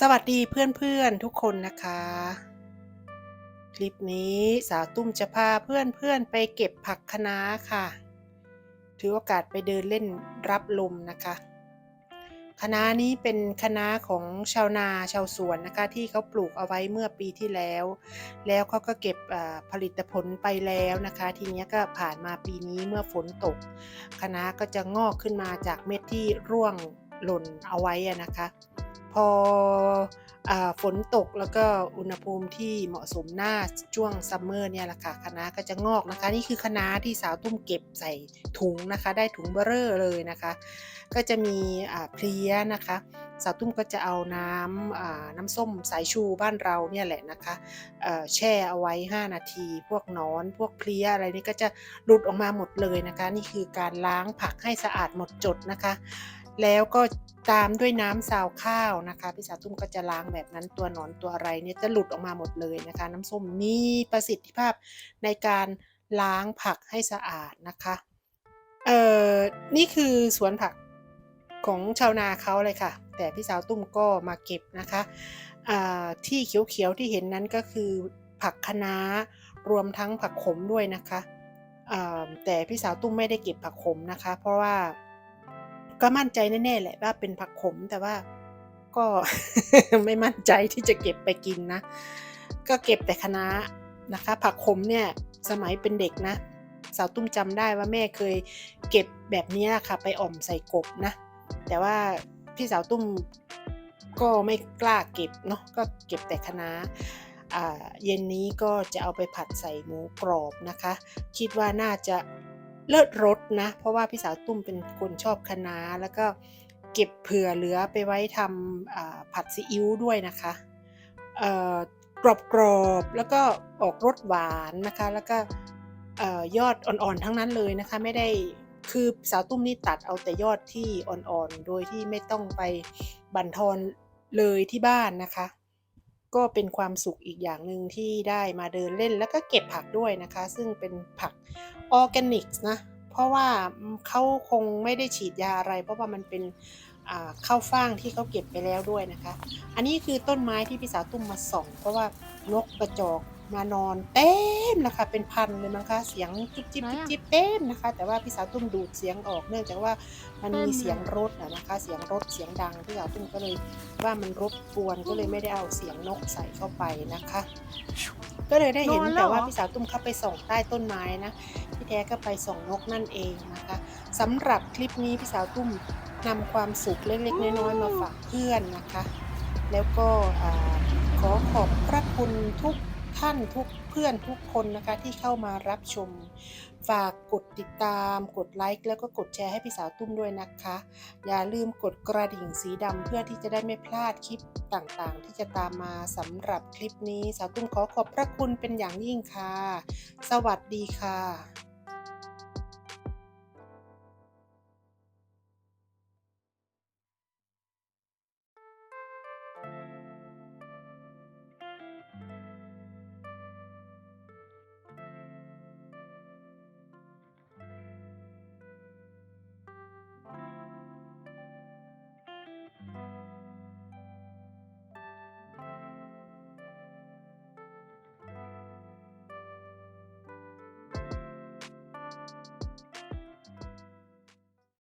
สวัสดีเพื่อนๆทุกคนนะคะ คลิปนี้สาวตุ้มจะพาเพื่อนๆไปเก็บผักคะน้าค่ะ ถือโอกาสไปเดินเล่นรับลมนะคะคะน้านี้เป็นคะน้าของชาวนาชาวสวนนะคะที่เขาปลูกเอาไว้เมื่อปีที่แล้ว แล้วเขาก็เก็บผลิตผลไปแล้วนะคะ ทีนี้ก็ผ่านมาปีนี้เมื่อฝนตกคะน้าก็จะงอกขึ้นมาจากเม็ดที่ร่วงหล่นเอาไว้นะคะ พออฝนตกแล้วก็อุณหภูมิที่เหมาะสมหน้าช่วงซัมเมอร์เนี่ยแหละค่ะคะน้าก็จะงอกนะคะ นี่คือคะน้าที่สาวตุ้มเก็บใส่ถุงนะคะ ได้ถุงเบอร์เรอเลยนะคะ ก็จะมีเพลี้ยนะคะ สาวตุ้มก็จะเอาน้ำน้ำส้มสายชูบ้านเราเนี่ยแหละนะคะแช่เอาไว้ 5 นาที พวกนอน พวกเพลี้ยอะไรนี่ก็จะหลุดออกมาหมดเลยนะคะ นี่คือการล้างผักให้สะอาดหมดจดนะคะ แล้วก็ตามด้วยน้ำซาวข้าวนะคะพี่สาวตุ้มก็จะล้างแบบนั้นตัวหนอนตัวอะไรเนี่ยจะหลุดออกมาหมดเลยนะคะ น้ำส้มมีประสิทธิภาพในการล้างผักให้สะอาดนะคะเอ่อนี่คือสวนผักของชาวนาเขาเลยค่ะ แต่พี่สาวตุ้มก็มาเก็บนะคะอ่าที่เขียวๆที่เห็นนั้นก็คือผักคะน้ารวมทั้งผักขมด้วยนะคะอ่าแต่พี่สาวตุ้มไม่ได้เก็บผักขมนะคะ เพราะว่า ก็มั่นใจแน่ๆแหละว่าเป็นผักขมแต่ว่าก็ไม่มั่นใจที่จะเก็บไปกินนะ ก็เก็บแต่คะน้านะคะ ผักขมเนี่ยสมัยเป็นเด็กนะ สาวตุ้มจำได้ว่าแม่เคยเก็บแบบนี้ค่ะ ไปอ่อมใส่กบนะ แต่ว่าพี่สาวตุ้มก็ไม่กล้าเก็บเนาะก็เก็บแต่คะน้าเย็นนี้ก็จะเอาไปผัดใส่หมูกรอบนะคะ คิดว่าน่าจะ เลิศรสนะ เพราะว่าพี่สาวตุ้มเป็นคนชอบคะน้าแล้วก็เก็บเผื่อเหลือไปไว้ทำผัดซีอิ๊วด้วยนะคะเอ่อกรอบๆแล้วก็ออกรสหวานนะคะ แล้วก็ยอดอ่อนๆทั้งนั้นเลยนะคะ ไม่ได้คือสาวตุ้มนี่ตัดเอาแต่ยอดที่อ่อนๆ โดยที่ไม่ต้องไปบั่นทอนเลยที่บ้านนะคะ ก็เป็นความสุขอีกอย่างหนึ่งที่ได้มาเดินเล่นแล้วก็เก็บผักด้วยนะคะ ซึ่งเป็นผักออร์แกนิกนะ เพราะว่าเขาคงไม่ได้ฉีดยาอะไร เพราะว่ามันเป็นข้าวฟ่างที่เขาเก็บไปแล้วด้วยนะคะ อันนี้คือต้นไม้ที่พี่สาวตุ้มมาส่อง เพราะว่านกกระจอก มานอนเต็มนะคะ เป็นพันเลยมั้งคะเสียงจุ๊บจิ๊บจุ๊บจิ๊บเต็มนะคะ แต่ว่าพี่สาวตุ้มดูดเสียงออกเนื่องจากว่ามันมีเสียงรถนะนะคะ เสียงรถเสียงดังพี่สาวตุ้มก็เลยว่ามันรบกวนก็เลยไม่ได้เอาเสียงนกใส่เข้าไปนะคะ ก็เลยได้เห็นนอนแล้วแต่ว่าเหรอพี่สาวตุ้มเข้าไปส่องใต้ต้นไม้นะที่แท้ก็ไปส่องนกนั่นเองนะคะสำหรับคลิปนี้พี่สาวตุ้มนำความสุขเล็กๆน้อยๆมาฝากเพื่อนนะคะ แล้วก็อ่าขอขอบพระคุณทุก ท่านทุกเพื่อนทุกคนนะคะที่เข้ามารับชม ฝากกดติดตาม กดไลค์แล้วก็กดแชร์ให้พี่สาวตุ้มด้วยนะคะ อย่าลืมกดกระดิ่งสีดำเพื่อที่จะได้ไม่พลาดคลิปต่างๆ ที่จะตามมาสำหรับคลิปนี้ สาวตุ้มขอขอบพระคุณเป็นอย่างยิ่งค่ะ สวัสดีค่ะ